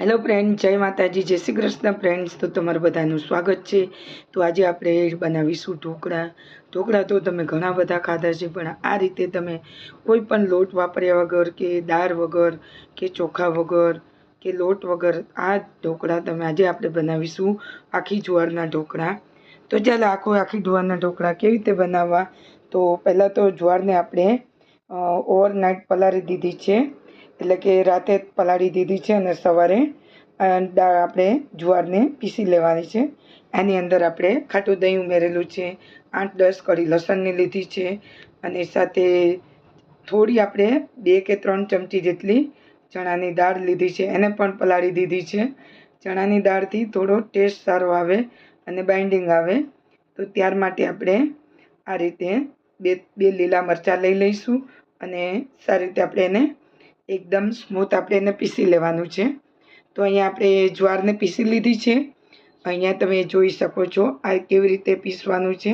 Hello friend જય માતાજી, જય શ્રી કૃષ્ણ ફ્રેન્ડ્સ તો તમારું બધાનું સ્વાગત છે. તો આજે આપણે બનાવીશું ઢોકળા. ઢોકળા તો તમે ઘણા બધા ખાધા છે, પણ આ રીતે તમે કોઈ પણ લોટ વાપર્યા વગર કે દાળ વગર કે ચોખા વગર કે લોટ વગર, આ ઢોકળા તમે આજે આપણે બનાવીશું આખી જુવારના ઢોકળા. તો ચાલો આખો આખી જુવારના ઢોકળા કેવી રીતે બનાવવા? તો પહેલાં તો જુવારને આપણે ઓવરનાઇટ પલાળી દીધી છે. એટલે કે રાતે પલાળી દીધી છે અને સવારે દાળ આપણે જુવારને પીસી લેવાની છે. એની અંદર આપણે ખાટું દહીં ઉમેરેલું છે, આઠ દસ કળી લસણની લીધી છે અને સાથે થોડી આપણે બે કે ત્રણ ચમચી જેટલી ચણાની દાળ લીધી છે. એને પણ પલાળી દીધી છે. ચણાની દાળથી થોડો ટેસ્ટ સારો આવે અને બાઇન્ડિંગ આવે. તો ત્યાર માટે આપણે આ રીતે બે બે લીલા મરચાં લઈ લઈશું અને સારી રીતે આપણે એને એકદમ સ્મૂથ આપણે એને પીસી લેવાનું છે. તો અહીંયા આપણે જ્વારને પીસી લીધી છે. અહીંયા તમે જોઈ શકો છો આ કેવી રીતે પીસવાનું છે.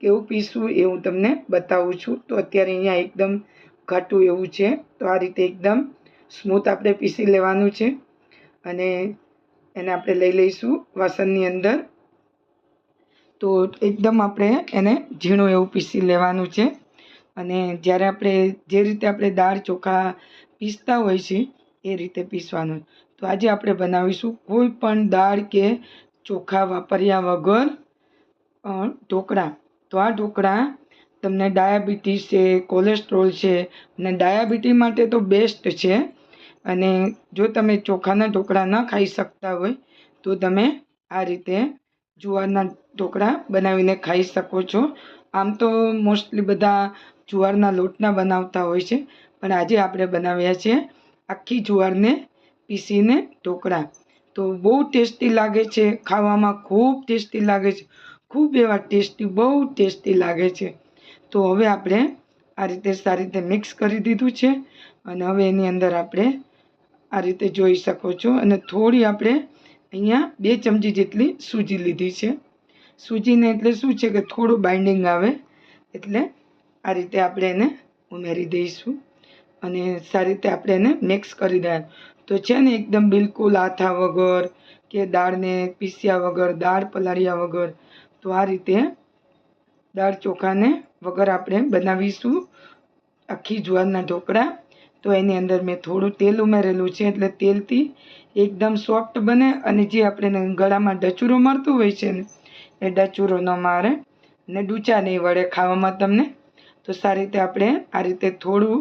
કેવું પીસવું એ હું તમને બતાવું છું. તો અત્યારે અહીંયા એકદમ ઘાટું એવું છે. તો આ રીતે એકદમ સ્મૂથ આપણે પીસી લેવાનું છે. અને એને આપણે લઈ લઈશું વાસણની અંદર. તો એકદમ આપણે એને ઝીણું એવું પીસી લેવાનું છે. અને જ્યારે આપણે જે રીતે આપણે દાળ ચોખા પીસતા હોય છે, એ રીતે પીસવાનું. તો આજે આપણે બનાવીશું કોઈ પણ દાળ કે ચોખા વાપર્યા વગર ઢોકળા. તો આ ઢોકળા તમને ડાયાબિટીસ છે, કોલેસ્ટ્રોલ છે, અને ડાયાબિટીસ માટે તો બેસ્ટ છે. અને જો તમે ચોખાના ઢોકળા ન ખાઈ શકતા હોય, તો તમે આ રીતે જુવારના ઢોકળા બનાવીને ખાઈ શકો છો. આમ તો મોસ્ટલી બધા જુવારના લોટના બનાવતા હોય છે. પણ આજે આપણે બનાવ્યા છે આખી જુવારને પીસીને ઢોકળા. તો બહુ ટેસ્ટી લાગે છે, ખાવામાં ખૂબ ટેસ્ટી લાગે છે, ખૂબ એવા ટેસ્ટી, બહુ ટેસ્ટી લાગે છે. તો હવે આપણે આ રીતે સારી રીતે મિક્સ કરી દીધું છે અને હવે એની અંદર આપણે આ રીતે જોઈ શકો છો અને થોડી આપણે અહીંયા બે ચમચી જેટલી સૂજી લીધી છે. સૂજીને એટલે શું છે કે થોડું બાઇન્ડિંગ આવે એટલે આ રીતે આપણે એને ઉમેરી દઈશું. અને સારી રીતે આપણે એને મિક્સ કરી દેવાનું તો છે ને એકદમ બિલકુલ આથા વગર કે દાળને પીસ્યા વગર, દાળ પલાળ્યા વગર, તો આ રીતે દાળ ચોખાને વગર આપણે બનાવીશું આખી જુવારના ઢોકળા. તો એની અંદર મેં થોડું તેલ ઉમેરેલું છે એટલે તેલથી એકદમ સોફ્ટ બને અને જે આપણે ગળામાં ડચુરો મળતું હોય છે ને, એ ડચુરો ન મારે ને ડૂચા નહીં વળે ખાવામાં તમને. તો સારી રીતે આપણે આ રીતે થોડું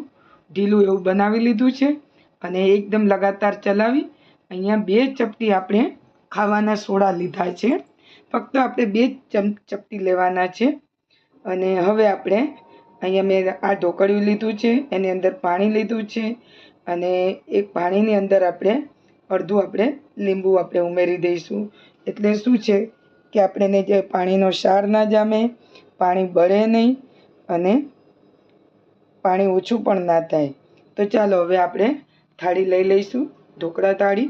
ઢીલું એવું બનાવી લીધું છે અને એકદમ લગાતાર ચલાવી. અહીંયા બે ચપટી આપણે ખાવાના સોડા લીધા છે. ફક્ત આપણે બે ચપટી લેવાના છે. અને હવે આપણે અહીંયા મેં આ ઢોકળિયું લીધું છે, એની અંદર પાણી લીધું છે અને એક પાણીની અંદર આપણે અડધું આપણે લીંબુ આપણે ઉમેરી દઈશું. એટલે શું છે કે આપણે જે પાણીનો ક્ષાર ના જામે, પાણી બળે નહીં અને પાણી ઓછું પણ ના થાય. તો ચાલો હવે આપણે થાળી લઈ લઈશું, ઢોકળા થાળી.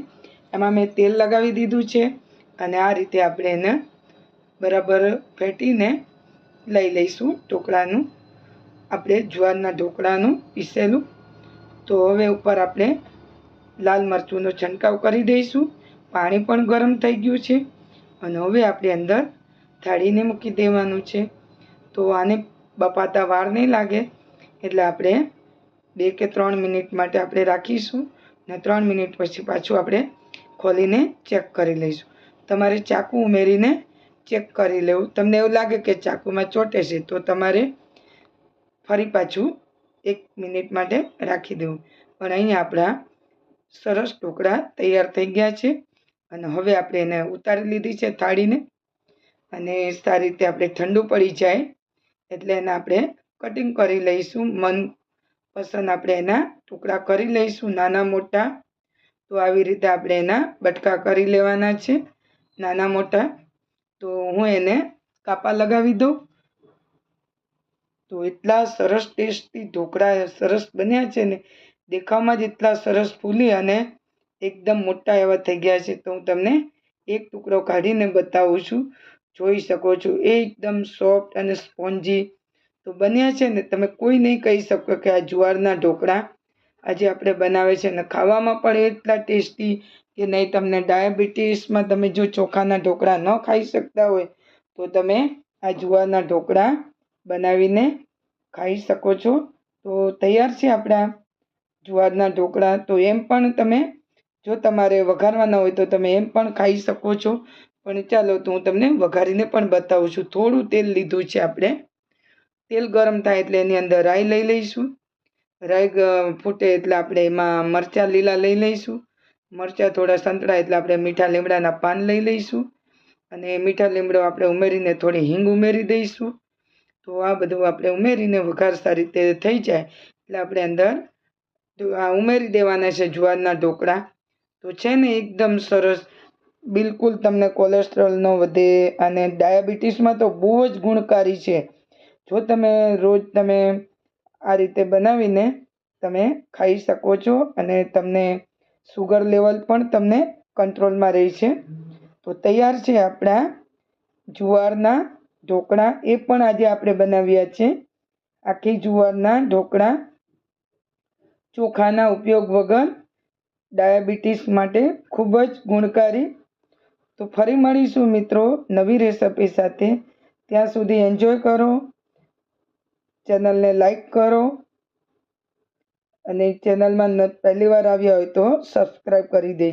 એમાં મેં તેલ લગાવી દીધું છે અને આ રીતે આપણે એને બરાબર ફેટીને લઈ લઈશું ઢોકળાનું. આપણે જુવારના ઢોકળાનું પીસેલું. તો હવે ઉપર આપણે લાલ મરચુંનો છંટકાવ કરી દઈશું. પાણી પણ ગરમ થઈ ગયું છે અને હવે આપણે અંદર થાળીને મૂકી દેવાનું છે. તો આને બપાતા વાર નહીં લાગે. એટલે આપણે બે કે ત્રણ મિનિટ માટે આપણે રાખીશું ને ત્રણ મિનિટ પછી પાછું આપણે ખોલીને ચેક કરી લઈશું. તમારે ચાકુ ઉમેરીને ચેક કરી લેવું. તમને એવું લાગે કે ચાકુમાં ચોટે છે, તો તમારે ફરી પાછું એક મિનિટ માટે રાખી દેવું. પણ અહીંયા આપણા સરસ ઢોકળા તૈયાર થઈ ગયા છે અને હવે આપણે એને ઉતારી લીધી છે થાળીને અને સારી રીતે આપણે ઠંડુ પડી જાય એટલે એને આપણે કટિંગ કરી લઈશું, મન પસંદ આપણે એના ટુકડા કરી લઈશું, નાના મોટા. તો આવી રીતે આપણે એના બટકા કરી લેવાના છે, નાના મોટા. તો હું એને કાપા લગાવી દઉં. તો એટલા સરસ ટેસ્ટી ઢોકળા સરસ બન્યા છે ને, દેખાવમાં જ એટલા સરસ ફૂલી અને એકદમ મોટા એવા થઈ ગયા છે. તો હું તમને એક ટુકડો કાઢીને બતાવું છું. જોઈ શકો છો, એકદમ સોફ્ટ અને સ્પોન્જી તો બન્યા છે ને, તમે કોઈ નહીં કહી શકો કે આ જુવારના ઢોકળા આજે આપણે બનાવે છે ને, ખાવામાં પણ એટલા ટેસ્ટી કે નહીં તમને ડાયાબિટીસમાં તમે જો ચોખાના ઢોકળા ન ખાઈ શકતા હોય, તો તમે આ જુવારના ઢોકળા બનાવીને ખાઈ શકો છો. તો તૈયાર છે આપણા જુવારના ઢોકળા, તો એમ પણ તમે જો તમારે વઘારવાના હોય તો તમે એમ પણ ખાઈ શકો છો. પણ ચાલો તો હું તમને વઘારીને પણ બતાવું છું. થોડું તેલ લીધું છે આપણે. તેલ ગરમ થાય એટલે એની અંદર રાઈ લઈ લઈશું. રાઈ ફૂટે એટલે આપણે એમાં મરચાં લીલા લઈ લઈશું. મરચાં થોડા સંતળાય એટલે આપણે મીઠા લીમડાના પાન લઈ લઈશું. અને મીઠા લીમડો આપણે ઉમેરીને થોડી હિંગ ઉમેરી દઈશું. તો આ બધું આપણે ઉમેરીને વઘાર સારી રીતે થઈ જાય. એટલે આપણે અંદર આ ઉમેરી દેવાના છે જુવારના ઢોકળા. તો છે ને એકદમ સરસ, બિલકુલ તમને કોલેસ્ટ્રોલ ન વધે અને ડાયાબિટીસમાં તો બહુ જ ગુણકારી છે. જો તમે રોજ તમે આ રીતે બનાવીને તમે ખાઈ શકો છો અને તમને સુગર લેવલ પણ તમને કંટ્રોલમાં રહે છે તો તૈયાર છે આપણા જુવારના ઢોકળા. એ પણ આજે આપણે બનાવ્યા છે. આખી જુવારના ઢોકળા ચોખાના ઉપયોગ વગર ડાયાબિટીસ માટે ખૂબ જ ગુણકારી. તો ફરી મળીશું મિત્રો નવી રેસિપી સાથે. ત્યાં સુધી એન્જોય કરો. ચેનલને લાઈક કરો. અને ચેનલમાં પહેલી વાર આવ્યા હોય તો સબસ્ક્રાઈબ કરી દેજો.